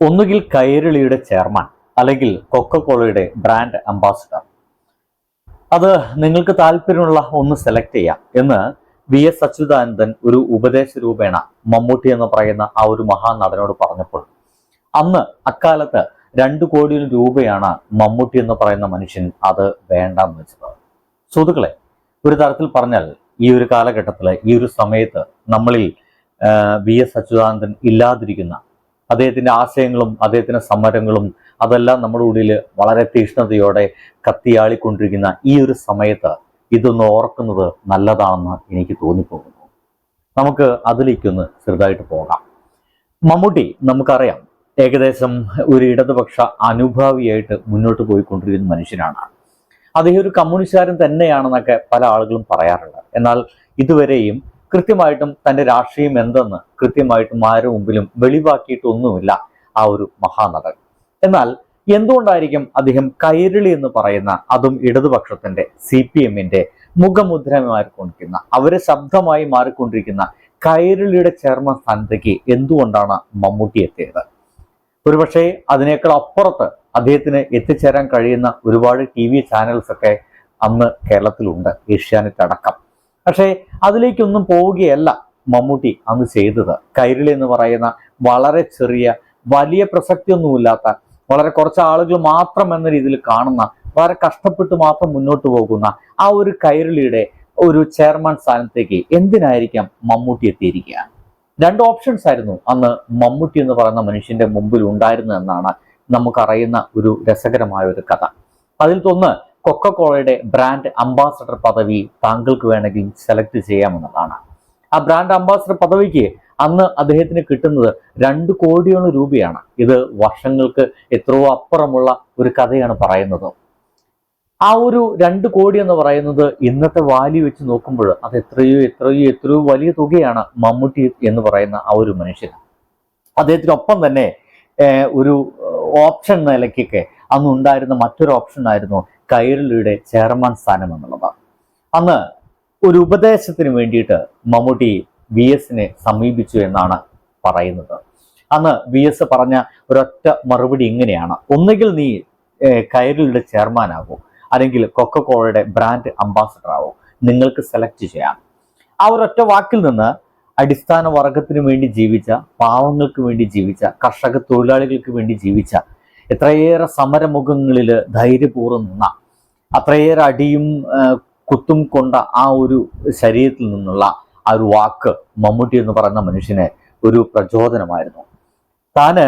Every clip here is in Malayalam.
ഒന്നുകിൽ കൈരളിയുടെ ചെയർമാൻ അല്ലെങ്കിൽ കൊക്കക്കോളയുടെ ബ്രാൻഡ് അംബാസിഡർ അത് നിങ്ങൾക്ക് താല്പര്യമുള്ള ഒന്ന് സെലക്ട് ചെയ്യാം എന്ന് വി എസ് അച്യുതാനന്ദൻ ഒരു ഉപദേശ രൂപേണ മമ്മൂട്ടി എന്ന് പറയുന്ന ആ ഒരു മഹാനടനോട് പറഞ്ഞപ്പോൾ അന്ന് അക്കാലത്ത് രണ്ടു കോടി രൂപയാണ് മമ്മൂട്ടി എന്ന് പറയുന്ന മനുഷ്യൻ അത് വേണ്ടെന്ന് വെച്ചത്. സുഹൃത്തുക്കളെ ഒരു തരത്തിൽ പറഞ്ഞാൽ ഈ ഒരു കാലഘട്ടത്തിൽ ഈ ഒരു സമയത്ത് നമ്മളിൽ വി എസ് അച്യുതാനന്ദൻ ഇല്ലാതിരിക്കുന്ന അദ്ദേഹത്തിന്റെ ആശയങ്ങളും അദ്ദേഹത്തിന്റെ സമരങ്ങളും അതെല്ലാം നമ്മുടെ ഉള്ളിൽ വളരെ തീഷ്ണതയോടെ കത്തിയാളിക്കൊണ്ടിരിക്കുന്ന ഈ ഒരു സമയത്ത് ഇതൊന്ന് ഓർക്കുന്നത് നല്ലതാണെന്ന് എനിക്ക് തോന്നിപ്പോകുന്നു. നമുക്ക് അതിലേക്കൊന്ന് ചെറുതായിട്ട് പോകാം. മമ്മൂട്ടി നമുക്കറിയാം ഏകദേശം ഒരു ഇടതുപക്ഷ അനുഭാവിയായിട്ട് മുന്നോട്ട് പോയിക്കൊണ്ടിരിക്കുന്ന മനുഷ്യനാണ്. അദ്ദേഹം ഒരു കമ്മ്യൂണിസ്റ്റുകാരൻ തന്നെയാണെന്നൊക്കെ പല ആളുകളും പറയാറുണ്ട്. എന്നാൽ ഇതുവരെയും കൃത്യമായിട്ടും തന്റെ രാഷ്ട്രീയം എന്തെന്ന് കൃത്യമായിട്ടും ആരുടെ മുമ്പിലും വെളിവാക്കിയിട്ടൊന്നുമില്ല ആ ഒരു മഹാനടൻ. എന്നാൽ എന്തുകൊണ്ടായിരിക്കും അദ്ദേഹം കൈരളി എന്ന് പറയുന്ന അതും ഇടതുപക്ഷത്തിന്റെ സി പി എമ്മിന്റെ മുഖമുദ്രമായി മാറിക്കൊണ്ടിരിക്കുന്ന അവരെ ശബ്ദമായി മാറിക്കൊണ്ടിരിക്കുന്ന കൈരളിയുടെ ചെയർമാൻ സ്ഥാനത്തേക്ക് എന്തുകൊണ്ടാണ് മമ്മൂട്ടി എത്തിയത്? ഒരുപക്ഷെ അതിനേക്കാൾ അപ്പുറത്ത് അദ്ദേഹത്തിന് എത്തിച്ചേരാൻ കഴിയുന്ന ഒരുപാട് ടി വി ചാനൽസ് ഒക്കെ അന്ന് കേരളത്തിലുണ്ട് ഏഷ്യാനെറ്റ് അടക്കം. പക്ഷേ അതിലേക്കൊന്നും പോവുകയല്ല മമ്മൂട്ടി അന്ന് ചെയ്തത്. കൈരളി എന്ന് പറയുന്ന വളരെ ചെറിയ വലിയ പ്രസക്തിയൊന്നുമില്ലാത്ത വളരെ കുറച്ച് ആളുകൾ മാത്രം എന്ന രീതിയിൽ കാണുന്ന വളരെ കഷ്ടപ്പെട്ട് മാത്രം മുന്നോട്ട് പോകുന്ന ആ ഒരു കൈരളിയുടെ ഒരു ചെയർമാൻ സ്ഥാനത്തേക്ക് എന്തിനായിരിക്കാം മമ്മൂട്ടി എത്തിയിരിക്കുക? രണ്ട് ഓപ്ഷൻസ് ആയിരുന്നു അന്ന് മമ്മൂട്ടി എന്ന് പറയുന്ന മനുഷ്യന്റെ മുമ്പിൽ ഉണ്ടായിരുന്നു എന്നാണ് നമുക്കറിയുന്ന ഒരു രസകരമായ ഒരു കഥ. അതിൽ ഒന്ന് കൊക്കക്കോളയുടെ ബ്രാൻഡ് അംബാസഡർ പദവി താങ്കൾക്ക് വേണമെങ്കിൽ സെലക്ട് ചെയ്യാമെന്നതാണ് ആ ബ്രാൻഡ് അംബാസഡർ പദവിക്ക് അന്ന് അദ്ദേഹത്തിന് കിട്ടുന്നത് രണ്ട് കോടിയോളം രൂപയാണ്. ഇത് വർഷങ്ങൾക്ക് എത്രയോ അപ്പുറമുള്ള ഒരു കഥയാണ് പറയുന്നത്. ആ ഒരു രണ്ട് കോടി എന്ന് പറയുന്നത് ഇന്നത്തെ വാല്യൂ വെച്ച് നോക്കുമ്പോൾ അത് എത്രയോ എത്രയോ എത്രയോ വലിയ തുകയാണ് മമ്മൂട്ടി എന്ന് പറയുന്ന ആ ഒരു മനുഷ്യൻ അദ്ദേഹത്തിനൊപ്പം തന്നെ ഒരു ഓപ്ഷൻ നിലയ്ക്കൊക്കെ അന്ന് ഉണ്ടായിരുന്ന മറ്റൊരു ഓപ്ഷൻ ആയിരുന്നു കൈരളിയുടെ ചെയർമാൻ സ്ഥാനം എന്നുള്ളതാണ്. അന്ന് ഒരു ഉപദേശത്തിന് വേണ്ടിയിട്ട് മമ്മൂട്ടി വി എസിനെ സമീപിച്ചു എന്നാണ് പറയുന്നത്. അന്ന് വി എസ് പറഞ്ഞ ഒരൊറ്റ മറുപടി ഇങ്ങനെയാണ്. ഒന്നുകിൽ നീ കൈരളിയുടെ ചെയർമാൻ ആകൂ അല്ലെങ്കിൽ കൊക്കക്കോളയുടെ ബ്രാൻഡ് അംബാസഡർ ആവും നിങ്ങൾക്ക് സെലക്ട് ചെയ്യാം. ആ ഒരൊറ്റ വാക്കിൽ നിന്ന് അടിസ്ഥാന വർഗത്തിന് വേണ്ടി ജീവിച്ച പാവങ്ങൾക്ക് വേണ്ടി ജീവിച്ച കർഷക തൊഴിലാളികൾക്ക് വേണ്ടി ജീവിച്ച എത്രയേറെ സമരമുഖങ്ങളിൽ ധൈര്യപൂർവം നിന്ന അത്രയേറെ അടിയും കുത്തും കൊണ്ട ആ ഒരു ശരീരത്തിൽ നിന്നുള്ള ആ ഒരു വാക്ക് മമ്മൂട്ടി എന്ന് പറയുന്ന മനുഷ്യനെ ഒരു പ്രചോദനമായിരുന്നു. താന്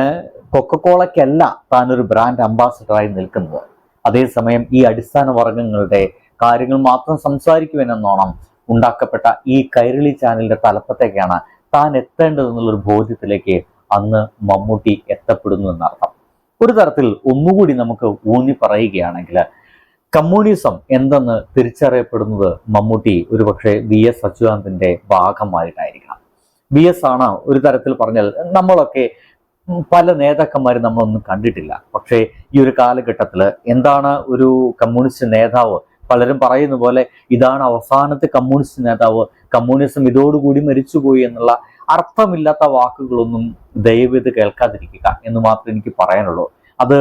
കൊക്കക്കോളയ്ക്കല്ല താനൊരു ബ്രാൻഡ് അംബാസഡറായി നിൽക്കുന്നത്. അതേസമയം ഈ അടിസ്ഥാന വർഗങ്ങളുടെ കാര്യങ്ങൾ മാത്രം സംസാരിക്കുവാനെന്നോണം ഉണ്ടാക്കപ്പെട്ട ഈ കൈരളി ചാനലിന്റെ തലപ്പത്തേക്കാണ് താൻ എത്തേണ്ടതെന്നുള്ളൊരു ബോധ്യത്തിലേക്ക് അന്ന് മമ്മൂട്ടി എത്തപ്പെടുന്നു എന്നർത്ഥം. ഒരു തരത്തിൽ ഒന്നുകൂടി നമുക്ക് ഊന്നി പറയുകയാണെങ്കിൽ കമ്മ്യൂണിസം എന്തെന്ന് തിരിച്ചറിയപ്പെടുന്നത് മമ്മൂട്ടി ഒരുപക്ഷെ വി എസ് അച്യുതാനന്ദന്റെ ഭാഗമായിട്ടായിരിക്കണം. വി എസ് ആണ് ഒരു തരത്തിൽ പറഞ്ഞാൽ നമ്മളൊക്കെ പല നേതാക്കന്മാരും നമ്മളൊന്നും കണ്ടിട്ടില്ല. പക്ഷേ ഈ ഒരു കാലഘട്ടത്തിൽ എന്താണ് ഒരു കമ്മ്യൂണിസ്റ്റ് നേതാവ്? പലരും പറയുന്ന പോലെ ഇതാണ് അവസാനത്തെ കമ്മ്യൂണിസ്റ്റ് നേതാവ്. കമ്മ്യൂണിസം ഇതോടുകൂടി മരിച്ചുപോയി എന്നുള്ള അർത്ഥമില്ലാത്ത വാക്കുകളൊന്നും ദയവേത് കേൾക്കാതിരിക്കുക എന്ന് മാത്രമേ എനിക്ക് പറയാനുള്ളൂ. അത്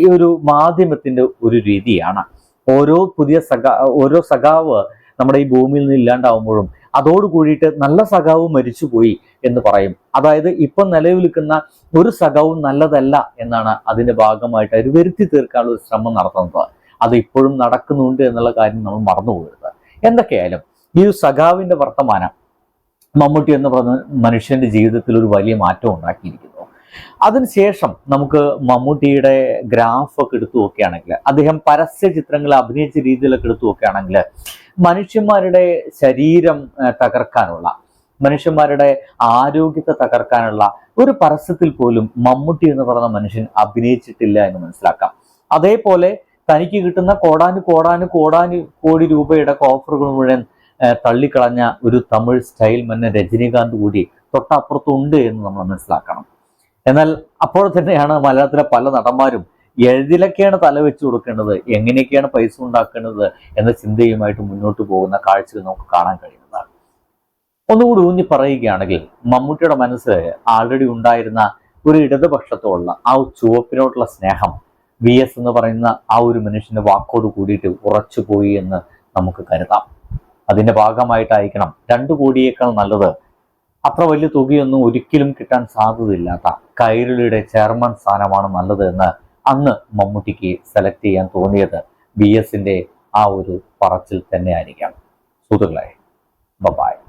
ഈ ഒരു മാധ്യമത്തിന്റെ ഒരു രീതിയാണ്. ഓരോ പുതിയ സഖാ ഓരോ സഖാവ് നമ്മുടെ ഈ ഭൂമിയിൽ നിന്ന് ഇല്ലാണ്ടാവുമ്പോഴും അതോട് കൂടിയിട്ട് നല്ല സഖാവ് മരിച്ചുപോയി എന്ന് പറയും. അതായത് ഇപ്പം നിലവിലിരിക്കുന്ന ഒരു സഖാവും നല്ലതല്ല എന്നാണ് അതിന്റെ ഭാഗമായിട്ട് അവർ വരുത്തി തീർക്കാനുള്ള ഒരു ശ്രമം നടത്തുന്നത്. അത് ഇപ്പോഴും നടക്കുന്നുണ്ട് എന്നുള്ള കാര്യം നമ്മൾ മറന്നുപോകരുത്. എന്തൊക്കെയായാലും ഈ ഒരു സഖാവിന്റെ വർത്തമാനം മമ്മൂട്ടി എന്ന് പറഞ്ഞ മനുഷ്യന്റെ ജീവിതത്തിൽ ഒരു വലിയ മാറ്റം ഉണ്ടാക്കിയിരിക്കുന്നു. അതിനുശേഷം നമുക്ക് മമ്മൂട്ടിയുടെ ഗ്രാഫ് ഒക്കെ എടുത്തു നോക്കുകയാണെങ്കിൽ അദ്ദേഹം പരസ്യ ചിത്രങ്ങൾ അഭിനയിച്ച രീതിയിലൊക്കെ എടുത്തു നോക്കുകയാണെങ്കിൽ മനുഷ്യന്മാരുടെ ശരീരം തകർക്കാനുള്ള മനുഷ്യന്മാരുടെ ആരോഗ്യത്തെ തകർക്കാനുള്ള ഒരു പരസ്യത്തിൽ പോലും മമ്മൂട്ടി എന്ന് പറയുന്ന മനുഷ്യൻ അഭിനയിച്ചിട്ടില്ല എന്ന് മനസ്സിലാക്കാം. അതേപോലെ തനിക്ക് കിട്ടുന്ന കോടാനു കോടാനു കോടാനു കോടി രൂപയുടെ ഓഫറുകൾ മുഴുവൻ തള്ളിക്കളഞ്ഞ ഒരു തമിഴ് സ്റ്റൈൽ മന്ന രജനീകാന്ത് കൂടി തൊട്ടപ്പുറത്തുണ്ട് എന്ന് നമ്മൾ മനസ്സിലാക്കണം. എന്നാൽ അപ്പോൾ തന്നെയാണ് മലയാളത്തിലെ പല നടന്മാരും എഴുതിലൊക്കെയാണ് തല വെച്ച് കൊടുക്കേണ്ടത് എങ്ങനെയൊക്കെയാണ് പൈസ ഉണ്ടാക്കേണ്ടത് എന്ന ചിന്തയുമായിട്ട് മുന്നോട്ട് പോകുന്ന കാഴ്ചകൾ നമുക്ക് കാണാൻ കഴിയുന്നത് ഒന്നുകൂടി ഊന്നി പറയുകയാണെങ്കിൽ മമ്മൂട്ടിയുടെ മനസ്സ് ആൾറെഡി ഉണ്ടായിരുന്ന ഒരു ഇടതുപക്ഷത്തോടുള്ള ആ ചുവപ്പിനോടുള്ള സ്നേഹം വി എസ് എന്ന് പറയുന്ന ആ ഒരു മനുഷ്യന്റെ വാക്കോട് കൂടിയിട്ട് ഉറച്ചു പോയി എന്ന് നമുക്ക് കരുതാം. അതിന്റെ ഭാഗമായിട്ടായിരിക്കണം രണ്ടു കോടിയേക്കാൾ നല്ലത്. അത്ര വലിയ തുകയൊന്നും ഒരിക്കലും കിട്ടാൻ സാധ്യതയില്ലാത്ത കൈരളിയുടെ ചെയർമാൻ സ്ഥാനമാണ് നല്ലത് എന്ന് അന്ന് മമ്മൂട്ടിക്ക് സെലക്ട് ചെയ്യാൻ തോന്നിയത് ബി എസിന്റെ ആ ഒരു പറച്ചിൽ തന്നെ ആയിരിക്കാം സുഹൃത്തുക്കളെ ബബായ്